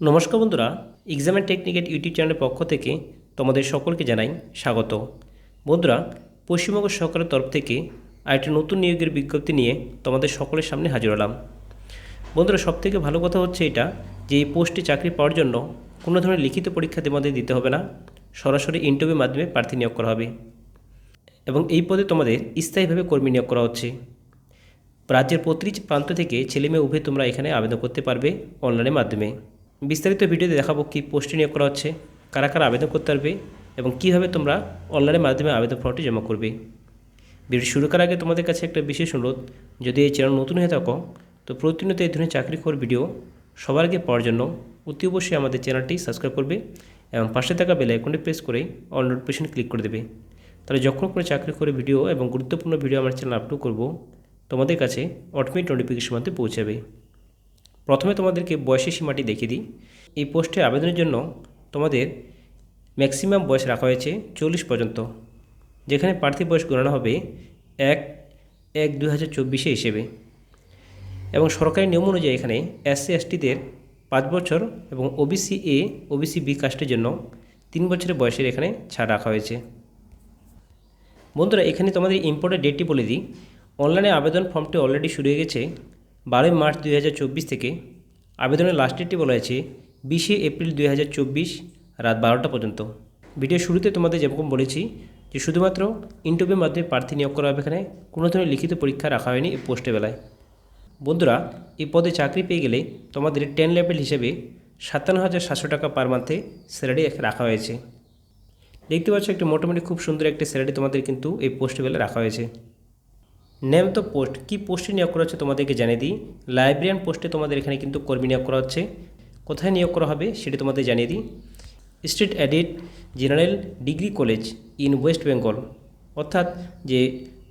নমস্কার বন্ধুরা এক্সামের টেকনিকের ইউটিউব চ্যানেলের পক্ষ থেকে তোমাদের সকলকে জানাই স্বাগত। বন্ধুরা, পশ্চিমবঙ্গ সরকারের তরফ থেকে আরেকটি নতুন নিয়োগের বিজ্ঞপ্তি নিয়ে তোমাদের সকলের সামনে হাজির হলাম। বন্ধুরা, সবথেকে ভালো কথা হচ্ছে এটা যে এই পোস্টে চাকরি পাওয়ার জন্য কোনো ধরনের লিখিত পরীক্ষা তোমাদের দিতে হবে না, সরাসরি ইন্টারভিউর মাধ্যমে প্রার্থী নিয়োগ করা হবে। এবং এই পদে তোমাদের স্থায়ীভাবে কর্মী নিয়োগ করা হচ্ছে। রাজ্যের প্রতিটি প্রান্ত থেকে ছেলে মেয়ে উভয় তোমরা এখানে আবেদন করতে পারবে অনলাইনের মাধ্যমে। বিস্তারিত ভিডিওতে দেখাবো কী পোস্টে নিয়োগ করা হচ্ছে, কারা কারা আবেদন করতে পারবে এবং কীভাবে তোমরা অনলাইনের মাধ্যমে আবেদন ফর্মটি জমা করবে। ভিডিও শুরু করার আগে তোমাদের কাছে একটা বিশেষ অনুরোধ, যদি এই চ্যানেল নতুন হয়ে থাকো, তো প্রতিনিয়ত এই ধরনের চাকরি খবর ভিডিও সবার আগে পাওয়ার জন্য অতি অবশ্যই আমাদের চ্যানেলটি সাবস্ক্রাইব করবে এবং পাশে থাকা বেল আইকনটি প্রেস করে অল নোটিফিকেশন ক্লিক করে দেবে। তাহলে যখন কোনো চাকরি করে ভিডিও এবং গুরুত্বপূর্ণ ভিডিও আমার চ্যানেল আপলোড করব, তোমাদের কাছে অটোমেটিক নোটিফিকেশন মধ্যে পৌঁছাবে। প্রথমে তোমাদেরকে বয়সের সীমাটি দেখিয়ে দিই। এই পোস্টে আবেদনের জন্য তোমাদের ম্যাক্সিমাম বয়স রাখা হয়েছে চল্লিশ পর্যন্ত, যেখানে প্রার্থী বয়স গণনা হবে এক এক দু হাজার চব্বিশে হিসেবে। এবং সরকারি নিয়ম অনুযায়ী এখানে এসসি এসটিদের পাঁচ বছর এবং ওবিসি এ ওবিসি বি কাস্টের জন্য তিন বছরের বয়সের এখানে ছাড় রাখা হয়েছে। বন্ধুরা, এখানে তোমাদের ইম্পর্টেন্ট ডেটটি বলে দিই। অনলাইনে আবেদন ফর্মটি অলরেডি শুরু হয়ে গেছে। বারোই মার্চ দুই হাজার চব্বিশ থেকে আবেদনের লাস্ট ডেটটি বলা হয়েছে বিশে এপ্রিল দুই হাজার চব্বিশ রাত বারোটা পর্যন্ত। ভিডিও শুরুতে তোমাদের যেরকম বলেছি যে শুধুমাত্র ইন্টারভিউর মাধ্যমে প্রার্থী নিয়োগ করা হবে এখানে, কোনো ধরনের লিখিত পরীক্ষা রাখা হয়নি এই পোস্টে বেলায়। বন্ধুরা, এই পদে চাকরি পেয়ে গেলে তোমাদের টেন লেভেল হিসেবে সাতান্ন হাজার সাতশো টাকা পার মান্থে স্যালারি রাখা হয়েছে। দেখতে পাচ্ছ একটি মোটামুটি খুব সুন্দর একটি স্যালারি তোমাদের কিন্তু এই পোস্টে বেলা রাখা হয়েছে। নেম তো পোস্ট কী পোস্টে নিয়োগ করা হচ্ছে তোমাদেরকে জানিয়ে দিই। লাইব্রেরিয়ান পোস্টে তোমাদের এখানে কিন্তু কর্মী নিয়োগ করা হচ্ছে। কোথায় নিয়োগ করা হবে সেটি তোমাদের জানিয়ে দিই। State aided general degree college in West Bengal অর্থাৎ যে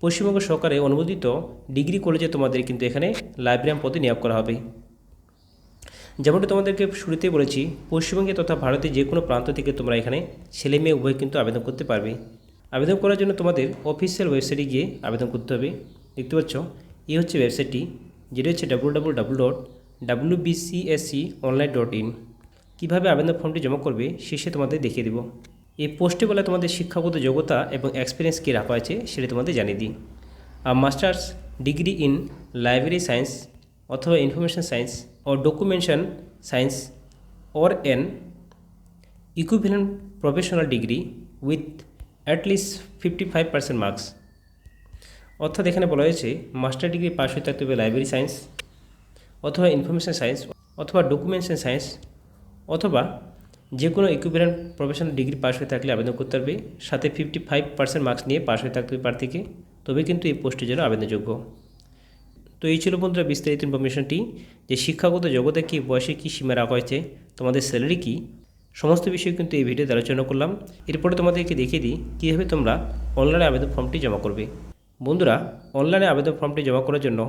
পশ্চিমবঙ্গ সরকারে অনুমোদিত ডিগ্রি কলেজে তোমাদের কিন্তু এখানে লাইব্রেরিয়ান পদে নিয়োগ করা হবে। যেমনটি তোমাদেরকে শুরুতেই বলেছি, পশ্চিমবঙ্গে তথা ভারতের যে কোনো প্রান্ত থেকে তোমরা এখানে ছেলে মেয়ে উভয় কিন্তু আবেদন করতে পারবে। আবেদন করার জন্য তোমাদের অফিসিয়াল ওয়েবসাইটে গিয়ে আবেদন করতে হবে। দেখতে পাচ্ছ এই হচ্ছে ওয়েবসাইটটি যেটা হচ্ছে W W W dot W BCSC online dot in কীভাবে আবেদন ফর্মটি জমা করবে, শেষে তোমাদের দেখিয়ে দেবো। এই পোস্টে বলে তোমাদের শিক্ষাগত যোগ্যতা এবং এক্সপিরিয়েন্স কী রাখা আছে, সেটা তোমাদের জানিয়ে দিই। আর masters degree in library science অথবা information science O documentation science or an equivalent professional degree with at least 55% marks অর্থাৎ এখানে বলা হয়েছে মাস্টার ডিগ্রি পাস হয়ে থাকতে হবে লাইব্রেরি সায়েন্স অথবা ইনফরমেশন সায়েন্স অথবা ডকুমেন্টেশন সায়েন্স অথবা যে কোনো ইকুইভ্যালেন্ট প্রফেশনাল ডিগ্রি পাস হয়ে থাকলে আবেদন করতে পারবে সাথে ফিফটি ফাইভ পার্সেন্ট মার্কস নিয়ে পাস হয়ে থাকতে হবে প্রার্থীকে। তবে কিন্তু এই পোস্টের জন্য আবেদনযোগ্য। তো এই ছিল বন্ধুরা বিস্তারিত ইনফরমেশনটি যে শিক্ষাগত জগতে কী বয়সে কী সীমা রাখা হয়েছে, তোমাদের স্যালারি কী সমস্ত বিষয় কিন্তু এই ভিডিওতে আলোচনা করলাম। এরপরে তোমাদেরকে দেখিয়ে দিই, কীভাবে তোমরা অনলাইনে আবেদন ফর্মটি জমা করবে। বন্ধুরা, অনলাইনে আবেদন ফর্মটি জমা করার জন্য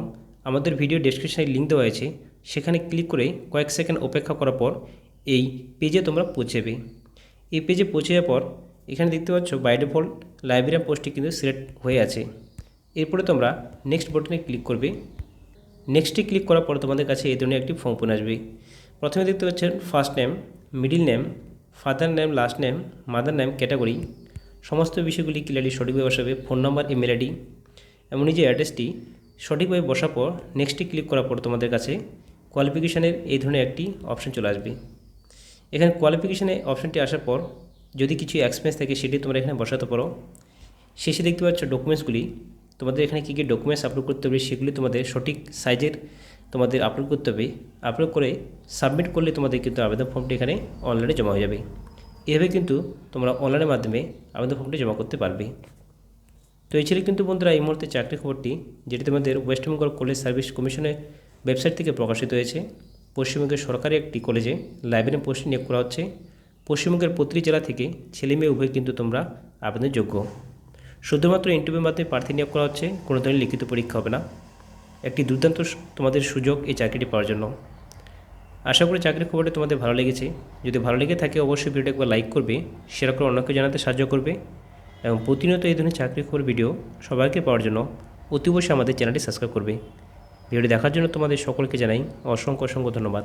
আমাদের ভিডিও ডেসক্রিপশনে লিঙ্ক দেওয়া আছে। সেখানে ক্লিক করে কয়েক সেকেন্ড অপেক্ষা করার পর এই পেজে তোমরা পৌঁছাবে। এই পেজে পৌঁছে যাওয়ার পর এখানে দেখতে পাচ্ছ বাই ডিফল্ট লাইব্রেরিয়ান পোস্টটি কিন্তু সিলেক্ট হয়ে আছে। এরপরে তোমরা নেক্সট বাটনে ক্লিক করবে। নেক্সটে ক্লিক করার পর তোমাদের কাছে এই ধরনের একটি ফর্ম ওপেন আসবে। প্রথমে দেখতে পাচ্ছেন first name middle name father name last name mother name category সমস্ত বিষয়গুলি ক্লিয়ারলি সঠিকভাবে বসাবে ফোন নাম্বার ইমেল আইডি এবং নিজের অ্যাড্রেসটি সঠিকভাবে বসার পর নেক্সটে ক্লিক করার পর তোমাদের কাছে কোয়ালিফিকেশানের এই ধরনের একটি অপশন চলে আসবে। এখানে কোয়ালিফিকেশানে অপশনটি আসার পর যদি কিছু এক্সপেন্স থাকে সেটি তোমরা এখানে বসাতে পারো। শেষে দেখতে পাচ্ছ ডকুমেন্টসগুলি তোমাদের এখানে কী কী ডকুমেন্টস আপলোড করতে হবে সেগুলি তোমাদের সঠিক সাইজের তোমাদের আপলোড করতে হবে। আপলোড করে সাবমিট করলে তোমাদের কিন্তু আবেদন ফর্মটি এখানে অনলাইনে জমা হয়ে যাবে। এভাবে কিন্তু তোমরা অনলাইনের মাধ্যমে আবেদন ফর্মটি জমা করতে পারবে। তো এই ছিল কিন্তু বন্ধুরা এই মুহূর্তে চাকরি খবরটি, যেটি তোমাদের ওয়েস্ট বেঙ্গল কলেজ সার্ভিস কমিশনের ওয়েবসাইট থেকে প্রকাশিত হয়েছে। পশ্চিমবঙ্গের সরকারি একটি কলেজে লাইব্রেরি পোস্ট নিয়োগ করা হচ্ছে। পশ্চিমবঙ্গের প্রতিটি জেলা থেকে ছেলে মেয়ে উভয় কিন্তু তোমরা আবেদনের যোগ্য। শুধুমাত্র ইন্টারভিউর মাধ্যমে প্রার্থী নিয়োগ করা হচ্ছে কোনো ধরনের লিখিত পরীক্ষা হবে না। একটি দুর্দান্ত তোমাদের সুযোগ এই চাকরিটি পাওয়ার জন্য। আশা করি চাকরির খবরটি তোমাদের ভালো লেগেছে। যদি ভালো লেগে থাকে অবশ্যই ভিডিওটা একবার লাইক করবে সেরকম অন্যকে জানাতে সাহায্য করবে এবং প্রতিনিয়ত এই ধরনের চাকরি খবর ভিডিও সবাইকে পাওয়ার জন্য অতিবশ্যই আমাদের চ্যানেলটি সাবস্ক্রাইব করবে। ভিডিও দেখার জন্য তোমাদের সকলকে জানাই অসংখ্য অসংখ্য ধন্যবাদ।